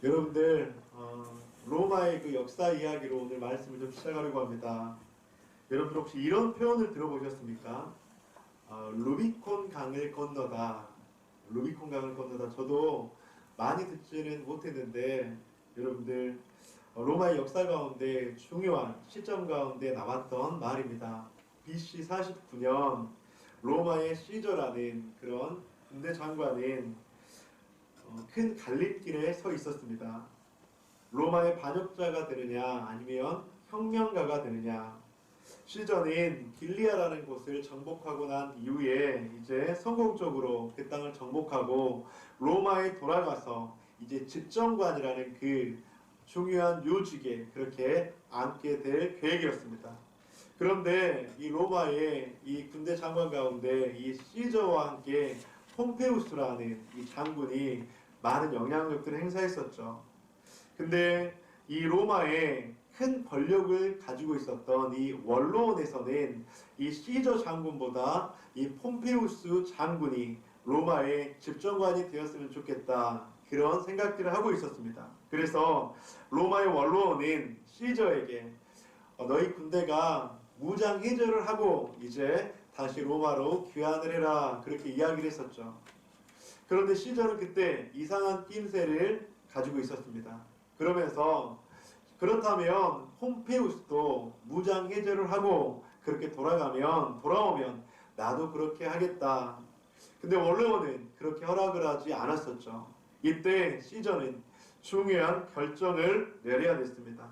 여러분들 어, 로마의 그 역사 이야기로 오늘 말씀을 좀 시작하려고 합니다. 여러분들 혹시 이런 표현을 들어보셨습니까? 어, 루비콘 강을 건너다. 루비콘 강을 건너다. 저도 많이 듣지는 못했는데 여러분들 어, 로마의 역사 가운데 중요한 시점 가운데 나왔던 말입니다. BC 49년 로마의 시저라는 그런 군대 장관인 어, 큰 갈림길에 서 있었습니다. 로마의 반역자가 되느냐 아니면 혁명가가 되느냐 시전인 길리아라는 곳을 정복하고 난 이후에 이제 성공적으로 그 땅을 정복하고 로마에 돌아가서 이제 집정관이라는 그 중요한 요직에 그렇게 앉게 될 계획이었습니다. 그런데 이 로마의 이 군대 장관 가운데 이 시저와 함께 폼페우스라는 이 장군이 많은 영향력들을 행사했었죠. 근데 이 로마에 큰 권력을 가지고 있었던 이 원로원에서는 이 시저 장군보다 이 폼페우스 장군이 로마의 집정관이 되었으면 좋겠다. 그런 생각들을 하고 있었습니다. 그래서 로마의 원로원은 시저에게 어, 너희 군대가 무장 해제를 하고 이제 다시 로마로 귀환을 해라. 그렇게 이야기를 했었죠. 그런데 시저는 그때 이상한 낌새를 가지고 있었습니다. 그러면서 그렇다면 홈페우스도 무장 해제를 하고 그렇게 돌아가면 돌아오면 나도 그렇게 하겠다. 근데 원래는 그렇게 허락을 하지 않았었죠. 이때 시저는 중요한 결정을 내려야 됐습니다.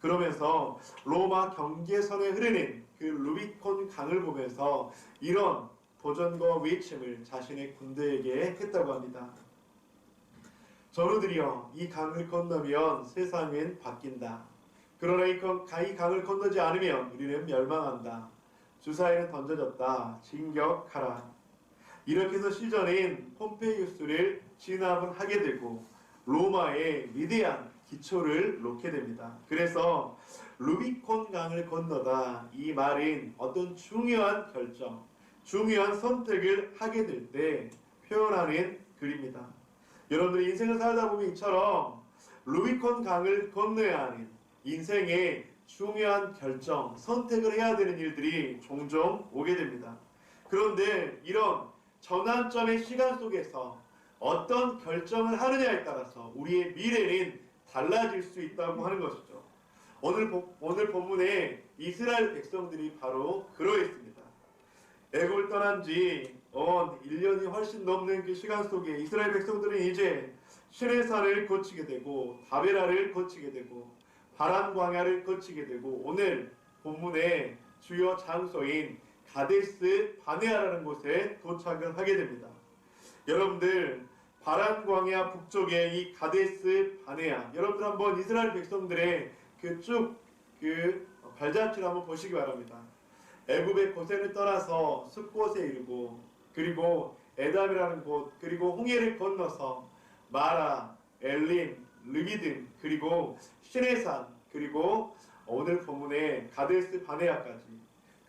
그러면서 로마 경계선에 흐르는 그 루비콘 강을 보면서 이런 도전과 외침을 자신의 군대에게 했다고 합니다. 전우들이여 이 강을 건너면 세상은 바뀐다. 그러나 이 강을 건너지 않으면 우리는 멸망한다. 주사위는 던져졌다. 진격하라. 이렇게 해서 시전인 폼페이우스를 진압을 하게 되고 로마의 위대한 기초를 놓게 됩니다. 그래서 루비콘 강을 건너다 이 말은 어떤 중요한 결정, 중요한 선택을 하게 될 때 표현하는 글입니다. 여러분들이 인생을 살다 보면 이처럼 루비콘 강을 건너야 하는 인생의 중요한 결정, 선택을 해야 되는 일들이 종종 오게 됩니다. 그런데 이런 전환점의 시간 속에서 어떤 결정을 하느냐에 따라서 우리의 미래는 달라질 수 있다고 하는 것이죠. 오늘, 보- 오늘 본문에 이스라엘 백성들이 바로 그러했습니다. 애굽을 떠난 지 어, 1년이 훨씬 넘는 그 시간 속에 이스라엘 백성들은 이제 시내산을 거치게 되고 다베라를 거치게 되고 바란 광야를 거치게 되고 오늘 본문의 주요 장소인 가데스 바네아라는 곳에 도착을 하게 됩니다. 여러분들 바란 광야 북쪽에 이 가데스 바네아 여러분들 한번 이스라엘 백성들의 그 쭉그 발자취를 한번 보시기 바랍니다. 애굽의 고센을 떠나서 숲곳에 이르고 그리고 에담이라는 곳 그리고 홍해를 건너서 마라, 엘림, 르기든 그리고 시내산 그리고 오늘 본문의 가데스 바네아까지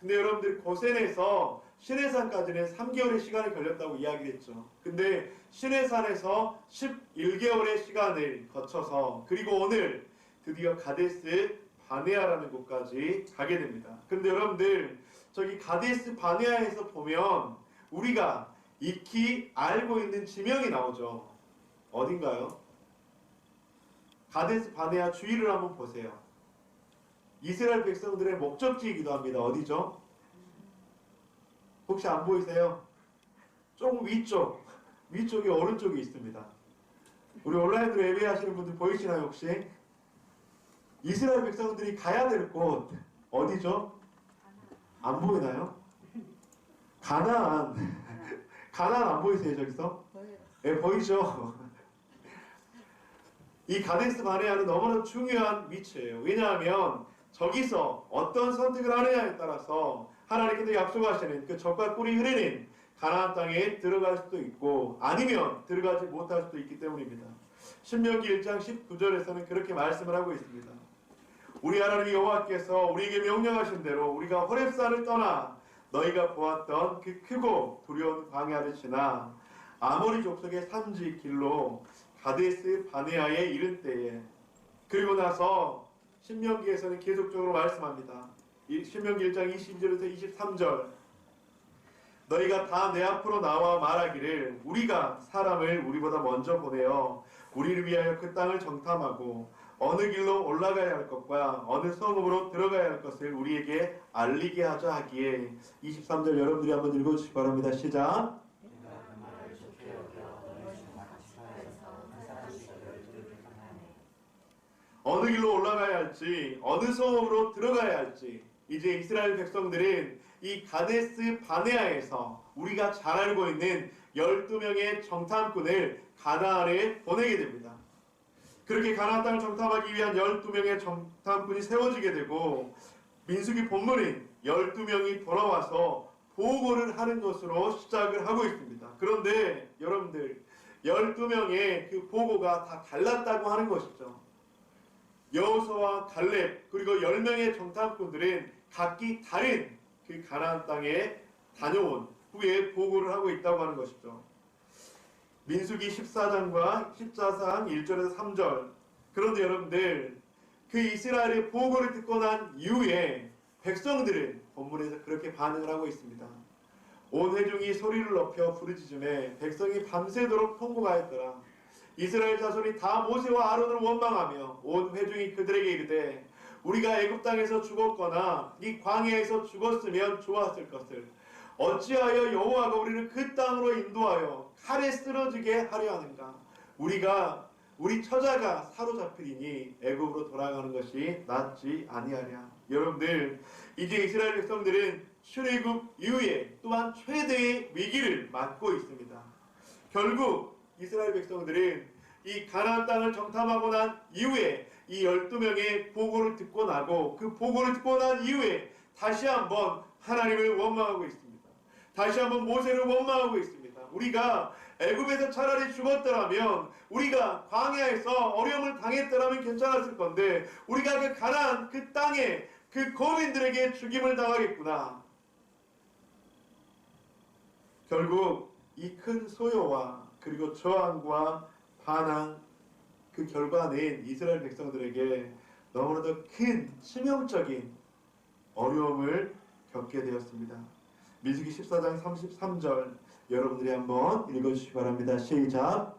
근데 여러분들 고센에서 시내산까지는 3개월의 시간이 걸렸다고 이야기했죠. 근데 시내산에서 11개월의 시간을 거쳐서 그리고 오늘 드디어 가데스 바네아라는 곳까지 가게 됩니다. 근데 여러분들 저기 가데스 바네아에서 보면 우리가 익히 알고 있는 지명이 나오죠. 어딘가요? 가데스 바네아 주위를 한번 보세요. 이스라엘 백성들의 목적지이기도 합니다. 어디죠? 혹시 안 보이세요? 조금 위쪽, 위쪽에 오른쪽에 있습니다. 우리 온라인으로 예배하시는 분들 보이시나요 혹시? 이스라엘 백성들이 가야 될 곳 어디죠? 안 보이나요? 가나안. 가나안 안 보이세요 저기서? 예, 보이죠? 이 가데스 바네아는 너무나 중요한 위치예요. 왜냐하면 저기서 어떤 선택을 하느냐에 따라서 하나님께서 약속하시는 그 적과 꿀이 흐르는 가나안 땅에 들어갈 수도 있고 아니면 들어가지 못할 수도 있기 때문입니다. 신명기 1장 19절에서는 그렇게 말씀을 하고 있습니다. 우리 하나님 여호와께서 우리에게 명령하신 대로 우리가 호렙산을 떠나 너희가 보았던 그 크고 두려운 광야를 지나 아모리 족속의 산지 길로 가데스 바네아에 이른 때에 그리고 나서 신명기에서는 계속적으로 말씀합니다. 이 신명기 1장 22절에서 23절 너희가 다 내 앞으로 나와 말하기를 우리가 사람을 우리보다 먼저 보내어 우리를 위하여 그 땅을 정탐하고 어느 길로 올라가야 할 것과 어느 성읍으로 들어가야 할 것을 우리에게 알리게 하자 하기에 23절 여러분들이 한번 읽어주시기 바랍니다. 시작 어느 길로 올라가야 할지 어느 성읍으로 들어가야 할지 이제 이스라엘 백성들은 이 가데스 바네아에서 우리가 잘 알고 있는 12명의 정탐꾼을 가나안에 보내게 됩니다. 그렇게 가나안 땅을 정탐하기 위한 12명의 정탐꾼이 세워지게 되고 민수기 본문인 12명이 돌아와서 보고를 하는 것으로 시작을 하고 있습니다. 그런데 여러분들 12명의 그 보고가 다 달랐다고 하는 것이죠. 여호수아와 갈렙 그리고 10명의 정탐꾼들은 각기 다른 그 가나안 땅에 다녀온 후에 보고를 하고 있다고 하는 것이죠. 민수기 14장과 14장 1절에서 3절 그런데 여러분들 그 이스라엘의 보고를 듣고 난 이후에 백성들은 본문에서 그렇게 반응을 하고 있습니다. 온 회중이 소리를 높여 부르짖음에 백성이 밤새도록 통곡하였더라. 이스라엘 자손이 다 모세와 아론을 원망하며 온 회중이 그들에게 이르되 우리가 애굽 땅에서 죽었거나 이 광야에서 죽었으면 좋았을 것을 어찌하여 여호와가 우리를 그 땅으로 인도하여 칼에 쓰러지게 하려 하는가 우리가 우리 처자가 사로잡히리니 애굽으로 돌아가는 것이 낫지 아니하랴 여러분들 이제 이스라엘 백성들은 출애굽 이후에 또한 최대의 위기를 맞고 있습니다 결국 이스라엘 백성들은 이 가나안 땅을 정탐하고 난 이후에 이 12명의 보고를 듣고 나고 그 보고를 듣고 난 이후에 다시 한번 하나님을 원망하고 있습니다. 다시 한번 모세를 원망하고 있습니다. 우리가 애굽에서 차라리 죽었더라면 우리가 광야에서 어려움을 당했더라면 괜찮았을 건데 우리가 그 가나안 그 땅에 그 거민들에게 죽임을 당하겠구나. 결국 이 큰 소요와 그리고 저항과 반항 그 결과는 이스라엘 백성들에게 너무나도 큰 치명적인 어려움을 겪게 되었습니다. 민수기 14장 33절 여러분들이 한번 읽어주시기 바랍니다. 시작.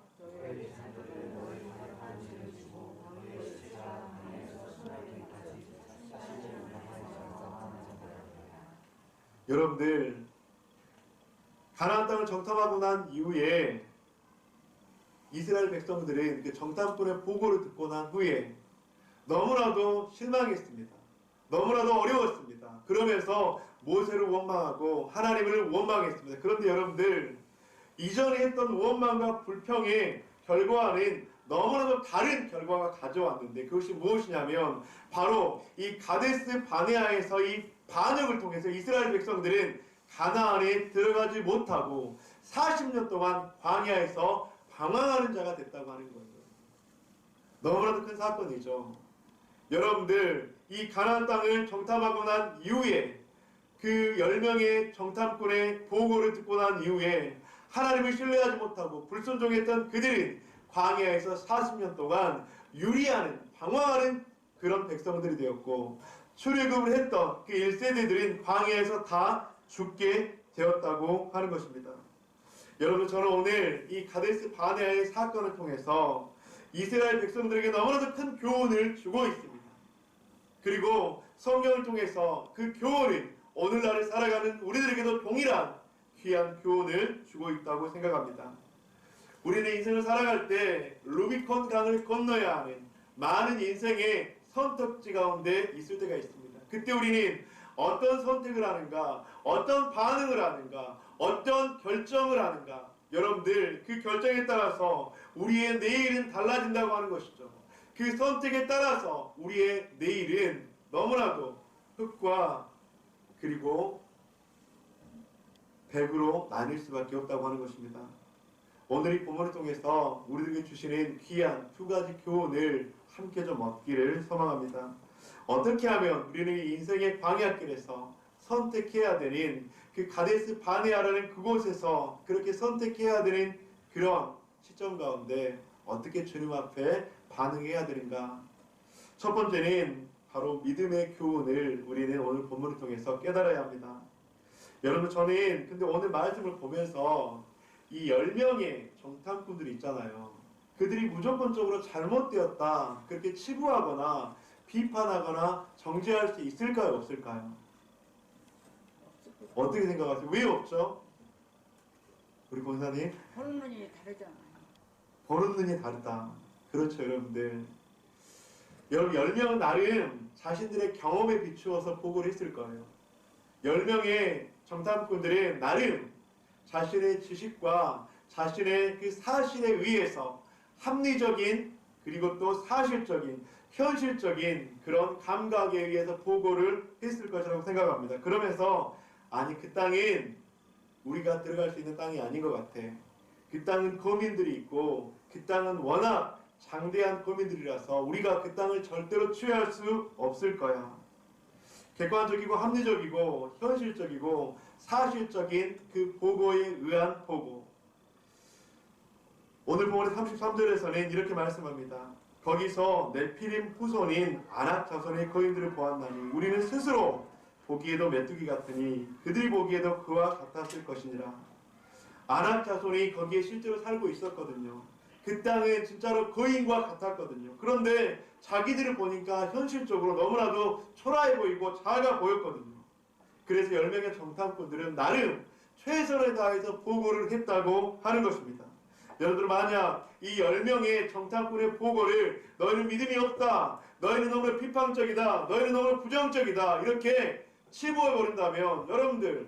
여러분들 가나안 땅을 정탐하고 난 이후에 이스라엘 백성들은 그 정탐꾼의 보고를 듣고 난 후에 너무나도 실망했습니다. 너무나도 어려웠습니다. 그러면서 모세를 원망하고 하나님을 원망했습니다. 그런데 여러분들 이전에 했던 원망과 불평의 결과는 너무나도 다른 결과가 가져왔는데 그것이 무엇이냐면 바로 이 가데스 바네아에서 이 반역을 통해서 이스라엘 백성들은 가나안에 들어가지 못하고 40년 동안 광야에서 방황하는 자가 됐다고 하는 거예요. 너무나도 큰 사건이죠. 여러분들 이 가나안 땅을 정탐하고 난 이후에 그 10명의 정탐꾼의 보고를 듣고 난 이후에 하나님을 신뢰하지 못하고 불순종했던 그들은 광야에서 40년 동안 유리하는 방황하는 그런 백성들이 되었고 출애굽을 했던 그 1세대들은 광야에서 다 죽게 되었다고 하는 것입니다. 여러분 저는 오늘 이 가데스 바네아의 사건을 통해서 이스라엘 백성들에게 너무나도 큰 교훈을 주고 있습니다. 그리고 성경을 통해서 그 교훈은 오늘날을 살아가는 우리들에게도 동일한 귀한 교훈을 주고 있다고 생각합니다. 우리는 인생을 살아갈 때 루비콘 강을 건너야 하는 많은 인생의 선택지 가운데 있을 때가 있습니다. 그때 우리는 어떤 선택을 하는가, 어떤 반응을 하는가, 어떤 결정을 하는가. 여러분들 그 결정에 따라서 우리의 내일은 달라진다고 하는 것이죠. 그 선택에 따라서 우리의 내일은 너무나도 흙과 그리고 백으로 나뉠 수밖에 없다고 하는 것입니다. 오늘 이 본문을 통해서 우리들에게 주시는 귀한 두 가지 교훈을 함께 좀 얻기를 소망합니다. 어떻게 하면 우리는 이 인생의 광야길에서 선택해야 되는 그 가데스 바네아라는 그곳에서 그렇게 선택해야 되는 그런 시점 가운데 어떻게 주님 앞에 반응해야 되는가? 첫 번째는 바로 믿음의 교훈을 우리는 오늘 본문을 통해서 깨달아야 합니다. 여러분 저는 근데 오늘 말씀을 보면서 이 10명의 정탐꾼들이 있잖아요. 그들이 무조건적으로 잘못되었다 그렇게 치부하거나 비판하거나 정죄할 수 있을까요 없을까요? 어떻게 생각하세요? 왜 없죠? 우리 권사님 보는 눈이 다르잖아요. 보는 눈이 다르다. 그렇죠, 여러분들. 여러분, 10명은 나름 자신들의 경험에 비추어서 보고를 했을 거예요. 10명의 정탐꾼들은 나름 자신의 지식과 자신의 그 사실에 의해서 합리적인 그리고 또 사실적인 현실적인 그런 감각에 의해서 보고를 했을 것이라고 생각합니다. 그러면서 아니 그 땅은 우리가 들어갈 수 있는 땅이 아닌 것 같아. 그 땅은 거민들이 있고 그 땅은 워낙 장대한 거민들이라서 우리가 그 땅을 절대로 취할 수 없을 거야. 객관적이고 합리적이고 현실적이고 사실적인 그 보고에 의한 보고. 오늘 본문의 33절에서는 이렇게 말씀합니다. 거기서 네피림 후손인 아낙 자손의 거인들을 보았나니 우리는 스스로 보기에도 메뚜기 같으니 그들이 보기에도 그와 같았을 것이니라. 아낙 자손이 거기에 실제로 살고 있었거든요. 그 땅은 진짜로 거인과 같았거든요. 그런데 자기들을 보니까 현실적으로 너무나도 초라해 보이고 작아 보였거든요. 그래서 10명의 정탐꾼들은 나름 최선을 다해서 보고를 했다고 하는 것입니다. 여러분들 만약 이 10명의 정탐꾼의 보고를 너희는 믿음이 없다. 너희는 너무 비판적이다. 너희는 너무 부정적이다. 이렇게 치부해 버린다면 여러분들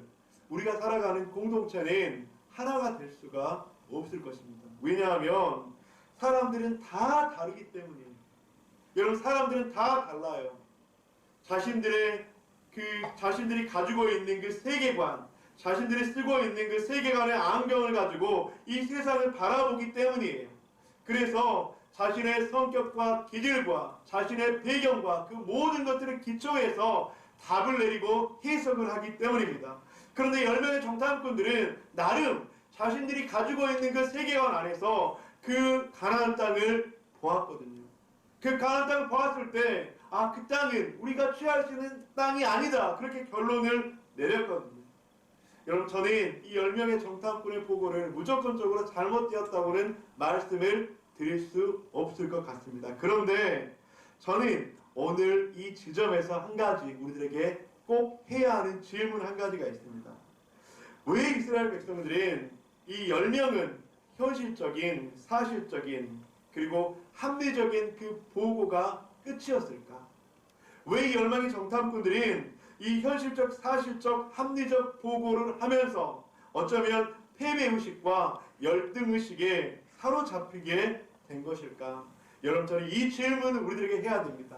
우리가 살아가는 공동체는 하나가 될 수가 없을 것입니다. 왜냐하면 사람들은 다 다르기 때문이에요. 여러분 사람들은 다 달라요. 자신들의 그 자신들이 가지고 있는 그 세계관, 자신들이 쓰고 있는 그 세계관의 안경을 가지고 이 세상을 바라보기 때문이에요. 그래서 자신의 성격과 기질과 자신의 배경과 그 모든 것들을 기초해서 답을 내리고 해석을 하기 때문입니다. 그런데 10명의 정탐꾼들은 나름 자신들이 가지고 있는 그 세계관 안에서 그 가나안 땅을 보았거든요. 그 가나안 땅을 보았을 때 아, 그 땅은 우리가 취할 수 있는 땅이 아니다. 그렇게 결론을 내렸거든요. 여러분 저는 이 10명의 정탐꾼의 보고를 무조건적으로 잘못되었다고는 말씀을 드릴 수 없을 것 같습니다. 그런데 저는 오늘 이 지점에서 한 가지 우리들에게 꼭 해야 하는 질문 한 가지가 있습니다. 왜 이스라엘 백성들은 이 10명은 현실적인, 사실적인, 그리고 합리적인 그 보고가 끝이었을까? 왜이 10명의 정탐꾼들은 이 현실적, 사실적, 합리적 보고를 하면서 어쩌면 패배의식과 열등의식에 사로잡히게 된 것일까? 여러분 저는 이 질문을 우리들에게 해야 됩니다.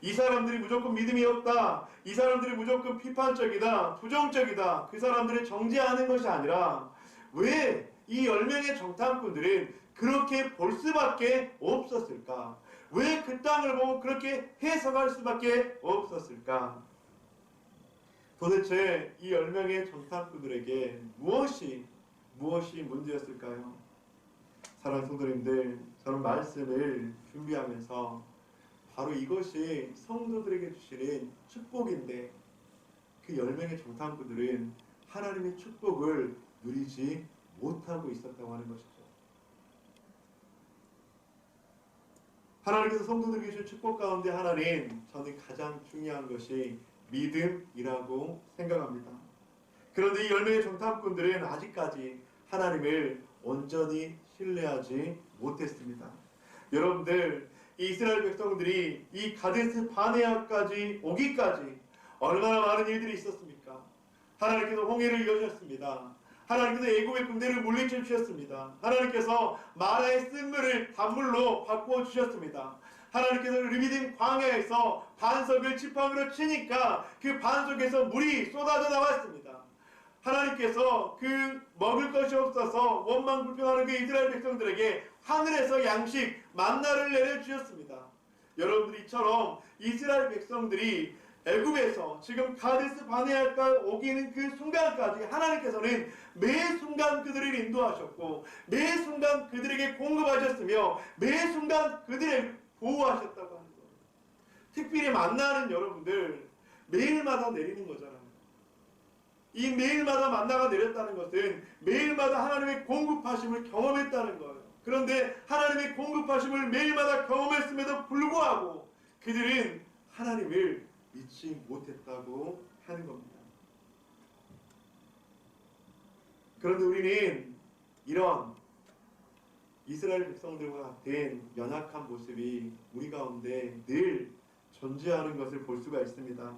이 사람들이 무조건 믿음이 없다. 이 사람들이 무조건 비판적이다. 부정적이다. 그 사람들을 정죄하는 것이 아니라 왜 이 10명의 정탐꾼들은 그렇게 볼 수밖에 없었을까? 왜 그 땅을 보고 그렇게 해석할 수밖에 없었을까? 도대체 이 10명의 정탐꾼들에게 무엇이 무엇이 문제였을까요? 사랑하는 성도님들, 저는 말씀을 준비하면서 바로 이것이 성도들에게 주시는 축복인데 그 10명의 정탐꾼들은 하나님의 축복을 누리지 못하고 있었다고 하는 것이죠. 하나님께서 성도들에게 주신 축복 가운데 하나는 저는 가장 중요한 것이 믿음이라고 생각합니다. 그런데 이 10명의 정탐꾼들은 아직까지 하나님을 온전히 신뢰하지 못했습니다. 여러분들 이 이스라엘 백성들이 이 가데스 바네아까지 오기까지 얼마나 많은 일들이 있었습니까? 하나님께서 홍해를 이어주셨습니다. 하나님께서 애굽의 군대를 물리쳐 주셨습니다. 하나님께서 마라의 쓴물을 단물로 바꾸어 주셨습니다. 하나님께서 르비딤 광야에서 반석을 지팡이로 치니까 그 반석에서 물이 쏟아져 나왔습니다. 하나님께서 그 먹을 것이 없어서 원망 불평하는 그 이스라엘 백성들에게 하늘에서 양식 만나를 내려 주셨습니다. 여러분들 이처럼 이스라엘 백성들이 애굽에서 지금 가데스 바네아가 오기는 그 순간까지 하나님께서는 매 순간 그들을 인도하셨고 매 순간 그들에게 공급하셨으며 매 순간 그들을 보호하셨다고 하는 거예요. 특별히 만나는 여러분들 매일마다 내리는 거잖아요. 이 매일마다 만나가 내렸다는 것은 매일마다 하나님의 공급하심을 경험했다는 거예요. 그런데 하나님의 공급하심을 매일마다 경험했음에도 불구하고 그들은 하나님을 믿지 못했다고 하는 겁니다. 그런데 우리는 이런 이스라엘 백성들과 같은 연약한 모습이 우리 가운데 늘 존재하는 것을 볼 수가 있습니다.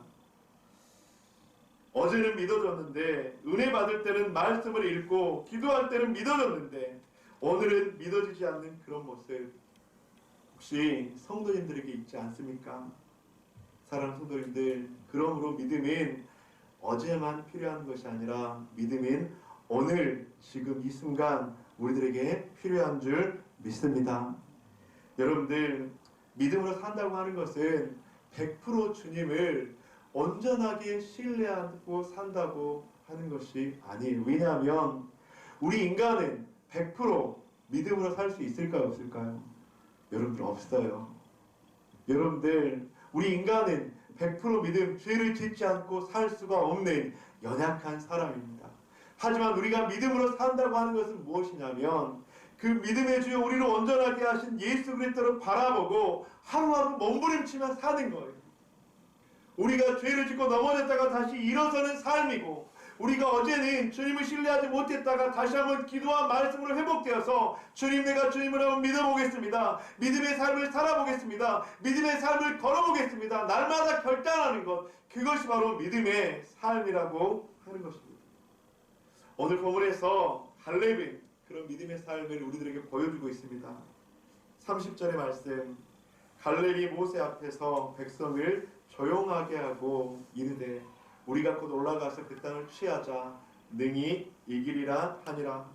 어제는 믿어졌는데 은혜 받을 때는 말씀을 읽고 기도할 때는 믿어졌는데 오늘은 믿어지지 않는 그런 모습 혹시 성도님들에게 있지 않습니까? 사랑하는 성도님들 그러므로 믿음은 어제만 필요한 것이 아니라 믿음은 오늘 지금 이 순간 우리들에게 필요한 줄 믿습니다. 여러분들 믿음으로 산다고 하는 것은 100% 주님을 온전하게 신뢰하고 산다고 하는 것이 아니에요. 왜냐하면 우리 인간은 100% 믿음으로 살 수 있을까요? 없을까요? 여러분들 없어요. 여러분들 우리 인간은 100% 믿음, 죄를 짓지 않고 살 수가 없는 연약한 사람입니다. 하지만 우리가 믿음으로 산다고 하는 것은 무엇이냐면 그 믿음의 주여 우리를 온전하게 하신 예수 그리스도를 바라보고 하루하루 몸부림치며 사는 거예요. 우리가 죄를 짓고 넘어졌다가 다시 일어서는 삶이고 우리가 어제는 주님을 신뢰하지 못했다가 다시 한번 기도와 말씀으로 회복되어서 주님 내가 주님을 한번 믿어보겠습니다. 믿음의 삶을 살아보겠습니다. 믿음의 삶을 걸어보겠습니다. 날마다 결단하는 것 그것이 바로 믿음의 삶이라고 하는 것입니다. 오늘 본문에서 갈렙은 그런 믿음의 삶을 우리들에게 보여주고 있습니다. 30절의 말씀 갈렙이 모세 앞에서 백성을 조용하게 하고 이르되 우리가 곧 올라가서 그 땅을 취하자 능히 이기리라 하니라.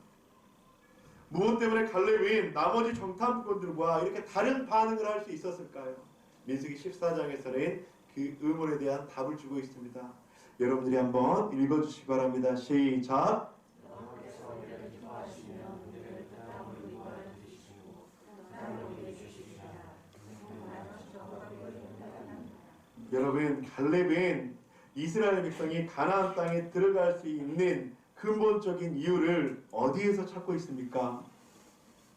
무엇 때문에 갈렙은 나머지 정탐꾼들과 이렇게 다른 반응을 할 수 있었을까요? 민수기 14장에서는 그 의문에 대한 답을 주고 있습니다. 여러분들이 한번 읽어주시기 바랍니다. 시작. 여러분 갈렙은 이스라엘 백성이 가나안 땅에 들어갈 수 있는 근본적인 이유를 어디에서 찾고 있습니까?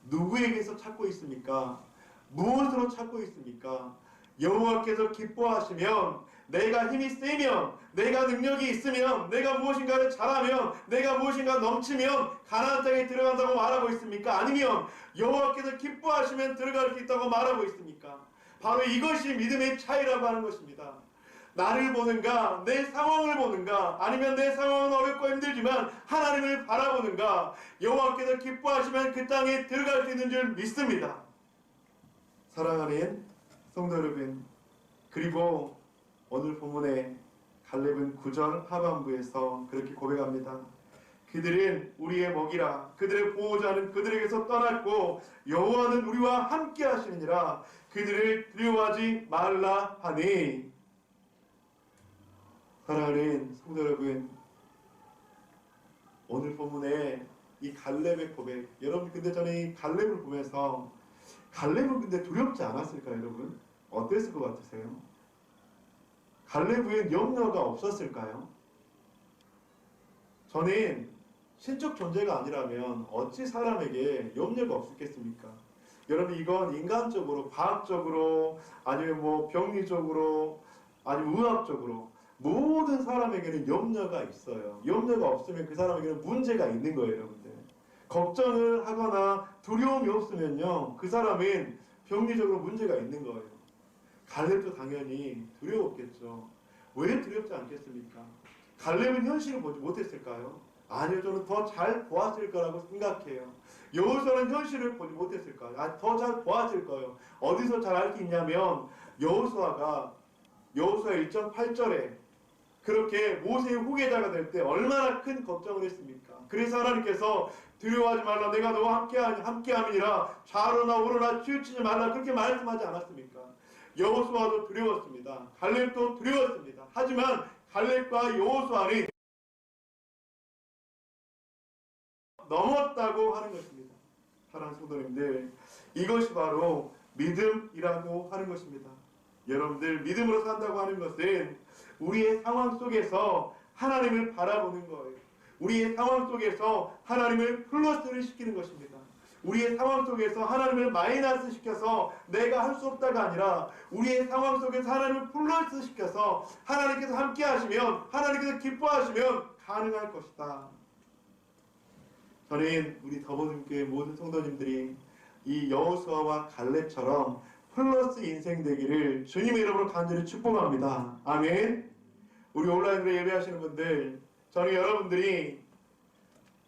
누구에게서 찾고 있습니까? 무엇으로 찾고 있습니까? 여호와께서 기뻐하시면 내가 힘이 세면 내가 능력이 있으면 내가 무엇인가를 잘하면 내가 무엇인가 넘치면 가나안 땅에 들어간다고 말하고 있습니까? 아니면 여호와께서 기뻐하시면 들어갈 수 있다고 말하고 있습니까? 바로 이것이 믿음의 차이라고 하는 것입니다. 나를 보는가, 내 상황을 보는가, 아니면 내 상황은 어렵고 힘들지만 하나님을 바라보는가, 여호와께서 기뻐하시면 그 땅에 들어갈 수 있는 줄 믿습니다. 사랑하는 성도 여러분, 그리고 오늘 본문에 갈렙은 9절 하반부에서 그렇게 고백합니다. 그들은 우리의 먹이라 그들의 보호자는 그들에게서 떠났고 여호와는 우리와 함께 하시느니라 그들을 두려워하지 말라 하니 사랑하는 성도 여러분 오늘 본문에 이 갈렙의 고백 여러분 근데 저는 이 갈렙을 보면서 갈렙은 근데 두렵지 않았을까요 여러분? 어땠을 것 같으세요? 갈렙은 염려가 없었을까요? 저는 신적 존재가 아니라면 어찌 사람에게 염려가 없었겠습니까? 여러분 이건 인간적으로, 과학적으로, 아니면 뭐 병리적으로, 아니면 의학적으로 모든 사람에게는 염려가 있어요. 염려가 없으면 그 사람에게는 문제가 있는 거예요, 여러분들. 걱정을 하거나 두려움이 없으면요, 그 사람은 병리적으로 문제가 있는 거예요. 갈렙도 당연히 두려웠겠죠. 왜 두렵지 않겠습니까? 갈렙은 현실을 보지 못했을까요? 아니요, 저는 더 잘 보았을 거라고 생각해요. 여호수아는 현실을 보지 못했을까요? 아, 더 잘 보았을 거예요. 어디서 잘 알 수 있냐면 여호수아가 여호수아 1.8절에 그렇게 모세의 후계자가 될 때 얼마나 큰 걱정을 했습니까? 그래서 하나님께서 두려워하지 말라 내가 너와 함께 함께함이니라 좌로나 우로나 치우치지 말라 그렇게 말씀하지 않았습니까? 여호수아도 두려웠습니다. 갈렙도 두려웠습니다. 하지만 갈렙과 여호수아는 넘었다고 하는 것입니다. 사랑하는 성도님들, 이것이 바로 믿음이라고 하는 것입니다. 여러분들 믿음으로 산다고 하는 것은 우리의 상황 속에서 하나님을 바라보는 거예요. 우리의 상황 속에서 하나님을 플러스를 시키는 것입니다. 우리의 상황 속에서 하나님을 마이너스 시켜서 내가 할 수 없다가 아니라 우리의 상황 속에서 하나님을 플러스 시켜서 하나님께서 함께 하시면 하나님께서 기뻐하시면 가능할 것이다. 저는 우리 더보님교회 모든 성도님들이 이 여호수아와 갈렙처럼 플러스 인생 되기를 주님의 이름으로 간절히 축복합니다. 아멘. 우리 온라인으로 예배하시는 분들, 저는 여러분들이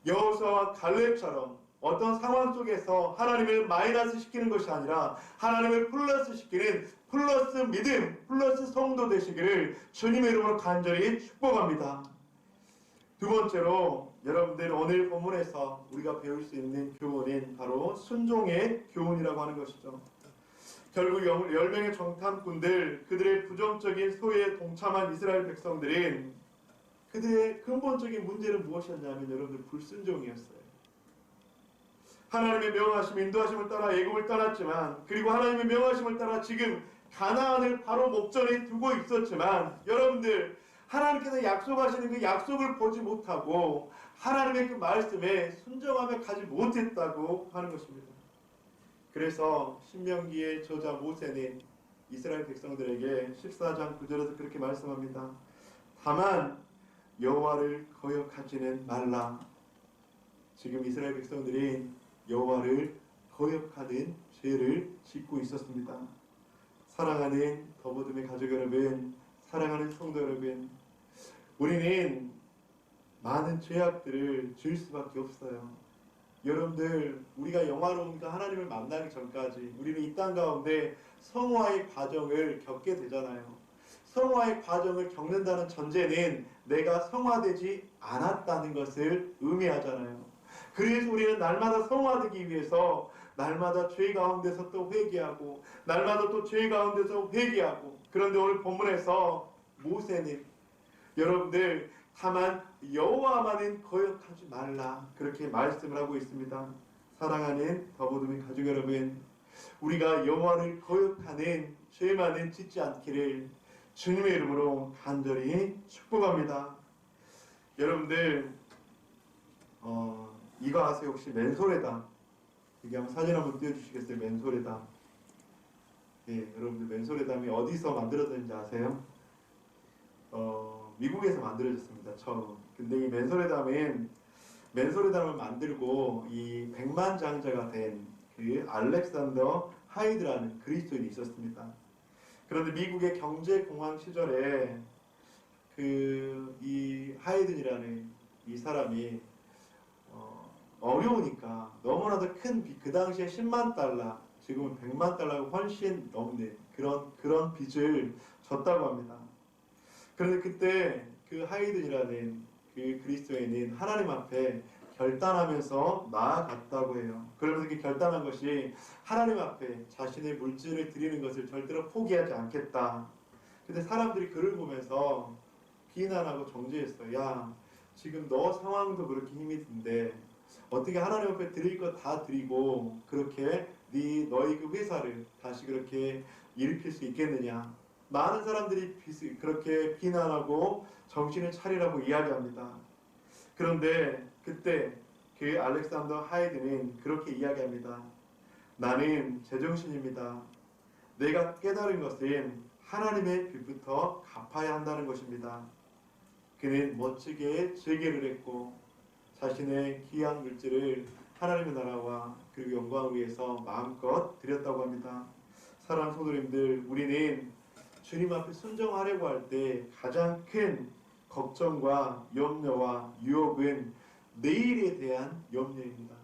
여호수아와 갈렙처럼 어떤 상황 속에서 하나님을 마이너스 시키는 것이 아니라 하나님을 플러스 시키는 플러스 믿음, 플러스 성도 되시기를 주님의 이름으로 간절히 축복합니다. 두 번째로 여러분들 오늘 본문에서 우리가 배울 수 있는 교훈은 바로 순종의 교훈이라고 하는 것이죠. 결국 열- 열 명의 정탐꾼들 그들의 부정적인 소외에 동참한 이스라엘 백성들은 그들의 근본적인 문제는 무엇이었냐면 여러분들 불순종이었어요. 하나님의 명하심 인도하심을 따라 애굽을 떠났지만 그리고 하나님의 명하심을 따라 지금 가나안을 바로 목전에 두고 있었지만 여러분들 하나님께서 약속하시는 그 약속을 보지 못하고 하나님의 그 말씀에 순종하며 가지 못했다고 하는 것입니다. 그래서 신명기의 저자 모세는 이스라엘 백성들에게 14장 9절에서 그렇게 말씀합니다. 다만 여호와를 거역하지는 말라. 지금 이스라엘 백성들이 여호와를 거역하는 죄를 짓고 있었습니다. 사랑하는 더보듬의 가족 여러분, 사랑하는 성도 여러분, 우리는 많은 죄악들을 지을 수밖에 없어요. 여러분들 우리가 영화로움과 하나님을 만나기 전까지 우리는 이 땅 가운데 성화의 과정을 겪게 되잖아요. 성화의 과정을 겪는다는 전제는 내가 성화되지 않았다는 것을 의미하잖아요. 그래서 우리는 날마다 성화되기 위해서 날마다 죄 가운데서 또 회개하고 날마다 또 죄 가운데서 회개하고 그런데 오늘 본문에서 모세는 여러분들 다만 여호와만은 거역하지 말라 그렇게 말씀을 하고 있습니다. 사랑하는 더보듬의 가족 여러분, 우리가 여호와를 거역하는 죄만은 짓지 않기를 주님의 이름으로 간절히 축복합니다. 여러분들 어, 이거 아세요? 혹시 맨소레담 여기 한번 사진 한번 띄워주시겠어요? 맨소레담 네, 여러분들 맨소레담이 어디서 만들어졌는지 아세요? 어, 미국에서 만들어졌습니다. 처음. 근데 이 맨소레담은 맨소레담을 만들고 이 백만장자가 된 그 알렉산더 하이드라는 그리스도인이 있었습니다. 그런데 미국의 경제 공황 시절에 그 이 하이든이라는 이 사람이 어, 어려우니까 너무나도 큰 그 당시에 10만 달러, 지금은 100만 달러가 훨씬 넘는 그런 그런 빚을 졌다고 합니다. 그런데 그때 그 하이든이라는 그 그리스도인은 하나님 앞에 결단하면서 나아갔다고 해요. 그러면서 그 결단한 것이 하나님 앞에 자신의 물질을 드리는 것을 절대로 포기하지 않겠다. 근데 사람들이 그를 보면서 비난하고 정죄했어요. 야, 지금 너 상황도 그렇게 힘이 든데 어떻게 하나님 앞에 드릴 거 다 드리고 그렇게 네 너희 그 회사를 다시 그렇게 일으킬 수 있겠느냐? 많은 사람들이 비- 그렇게 비난하고 정신을 차리라고 이야기합니다. 그런데 그때 그 알렉산더 하이드는 그렇게 이야기합니다. 나는 제정신입니다. 내가 깨달은 것은 하나님의 빚부터 갚아야 한다는 것입니다. 그는 멋지게 재개를 했고 자신의 귀한 물질을 하나님의 나라와 그리고 영광을 위해서 마음껏 드렸다고 합니다. 사랑하는 성도님들, 우리는 주님 앞에 순종하려고 할 때 가장 큰 걱정과 염려와 유혹은 내일에 대한 염려입니다.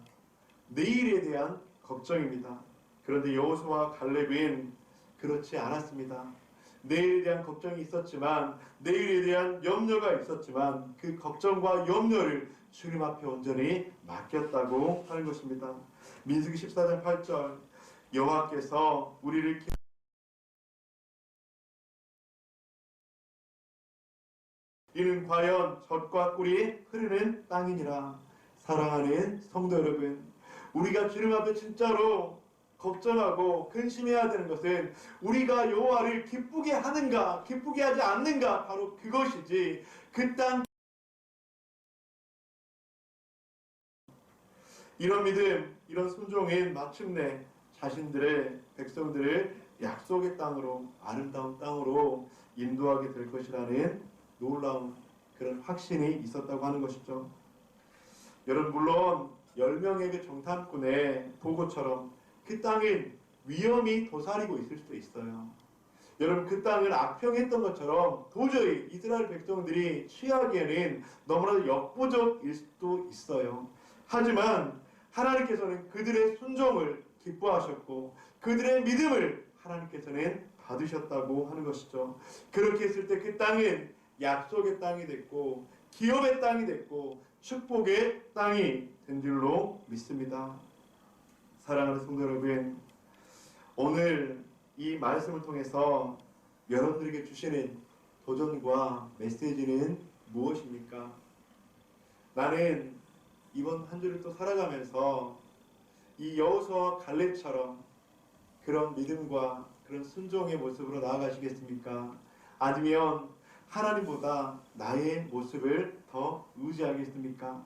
내일에 대한 걱정입니다. 그런데 여호수와 갈렙은 그렇지 않았습니다. 내일에 대한 걱정이 있었지만 내일에 대한 염려가 있었지만 그 걱정과 염려를 주님 앞에 온전히 맡겼다고 하는 것입니다. 민수기 14장 8절 여호와께서 우리를 이는 과연 젖과 꿀이 흐르는 땅이니라. 사랑하는 성도 여러분, 우리가 주님 앞에 진짜로 걱정하고 근심해야 되는 것은 우리가 여호와를 기쁘게 하는가, 기쁘게 하지 않는가 바로 그것이지. 그땅 이런 믿음, 이런 순종은 마침내 자신들의 백성들을 약속의 땅으로 아름다운 땅으로 인도하게 될 것이라는 놀라운 그런 확신이 있었다고 하는 것이죠. 여러분 물론 열 명의 그 정탐꾼의 보고처럼 그 땅은 위험이 도사리고 있을 수도 있어요. 여러분 그 땅을 악평했던 것처럼 도저히 이스라엘 백성들이 취하기에는 너무나도 역부족일 수도 있어요. 하지만 하나님께서는 그들의 순종을 기뻐하셨고 그들의 믿음을 하나님께서는 받으셨다고 하는 것이죠. 그렇게 했을 때 그 땅은 약속의 땅이 됐고 기업의 땅이 됐고 축복의 땅이 된 줄로 믿습니다. 사랑하는 성도 여러분, 오늘 이 말씀을 통해서 여러분들에게 주시는 도전과 메시지는 무엇입니까? 나는 이번 한 주를 또 살아가면서 이 여호수아와 갈렙처럼 그런 믿음과 그런 순종의 모습으로 나아가시겠습니까? 아니면 하나님보다 나의 모습을 더 의지하겠습니까?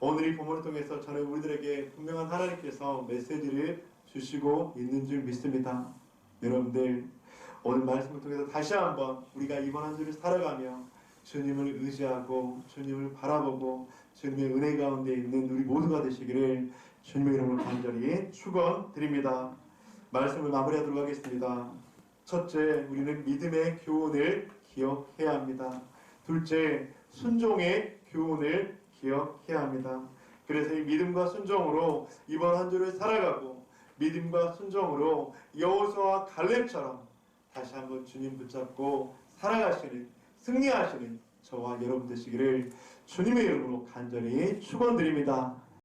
오늘 이 본문을 통해서 저는 우리들에게 분명한 하나님께서 메시지를 주시고 있는 줄 믿습니다. 여러분들 오늘 말씀을 통해서 다시 한번 우리가 이번 한 주를 살아가며 주님을 의지하고 주님을 바라보고 주님의 은혜 가운데 있는 우리 모두가 되시기를 주님의 이름으로 간절히 축원드립니다. 말씀을 마무리하도록 하겠습니다. 첫째, 우리는 믿음의 교훈을 기억해야 합니다. 둘째, 순종의 교훈을 기억해야 합니다. 그래서 이 믿음과 순종으로 이번 한 주를 살아가고 믿음과 순종으로 여호수아와 갈렙처럼 다시 한번 주님 붙잡고 살아가시는 승리하시는 저와 여러분 되시기를 주님의 이름으로 간절히 축원드립니다.